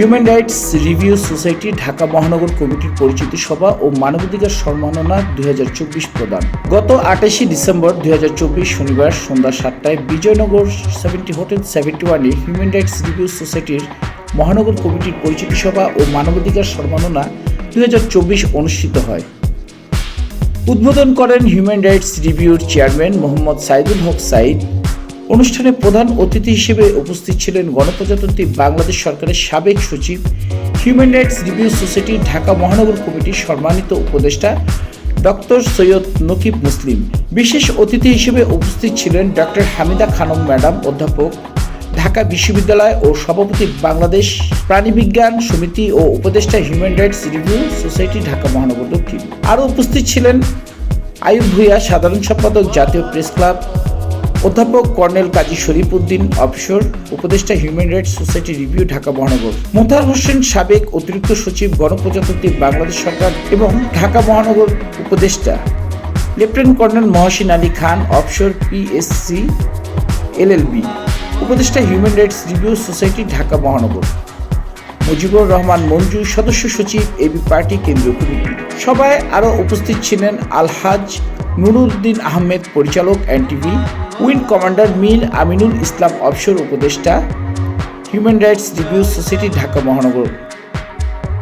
Human rights review society Dhaka মহানগর কমিটির পরিচিতি সভা ও মানবাধিকার সম্মাননা দুই প্রদান। গত আটাশে ডিসেম্বর দুই শনিবার সন্ধ্যা সাতটায় বিজয়নগর সেভেন্টি হোটেল সেভেন্টি ওয়ানে হিউম্যান রাইটস রিভিউ সোসাইটির মহানগর কমিটির পরিচিতি সভা ও মানবাধিকার সম্মাননা দুই হাজার চব্বিশ অনুষ্ঠিত হয়। উদ্বোধন করেন হিউম্যান রাইটস রিভিউর চেয়ারম্যান মোহাম্মদ সাইদুল হক সাইদ। অনুষ্ঠানে প্রধান অতিথি হিসেবে উপস্থিত ছিলেন গণপ্রজাতন্ত্রী বাংলাদেশ সরকারের সাবেক সচিব human rights review society Dhaka মহানগর কমিটির সম্মানিত উপদেষ্টা ডক্টর সৈয়দ নকিব মুসলিম। বিশেষ অতিথি হিসেবে উপস্থিত ছিলেন ডক্টর হামিদা খানম ম্যাডাম, অধ্যাপক, ঢাকা বিশ্ববিদ্যালয় ও সভাপতি বাংলাদেশ প্রাণীবিজ্ঞান সমিতি ও উপদেষ্টা human rights review society Dhaka মহানগর দক্ষিণ। আরও উপস্থিত ছিলেন আয়ুব ভূঁইয়া, সাধারণ সম্পাদক, জাতীয় প্রেস ক্লাব অধ্যাপক কর্নেল কাজী শরীফ উদ্দিন অফিসর উপদেষ্টা human rights society review, Dhaka, মহানগর। মোতার হোসেন সাবেক অতিরিক্ত সচিব গণপ্রজাতন্ত্রী বাংলাদেশ সরকার এবং ঢাকা, মহানগর উপদেষ্টা। লেফটেন্যান্ট কর্নেল মহসিন আলী খান অফিসর পিএসসি এলএলবি উপদেষ্টা human rights review society, Dhaka, মহানগর। মুজিবুর রহমান মঞ্জু, সদস্য সচিব এবি পার্টি, কেন্দ্রীয় কমিটি। সভায় আরও উপস্থিত ছিলেন আলহাজ নুরুদ্দিন আহমেদ পরিচালক NTV wing commander Mir Aminul Islam offshore উপদেষ্টা, human rights review society, Dhaka মহানগর।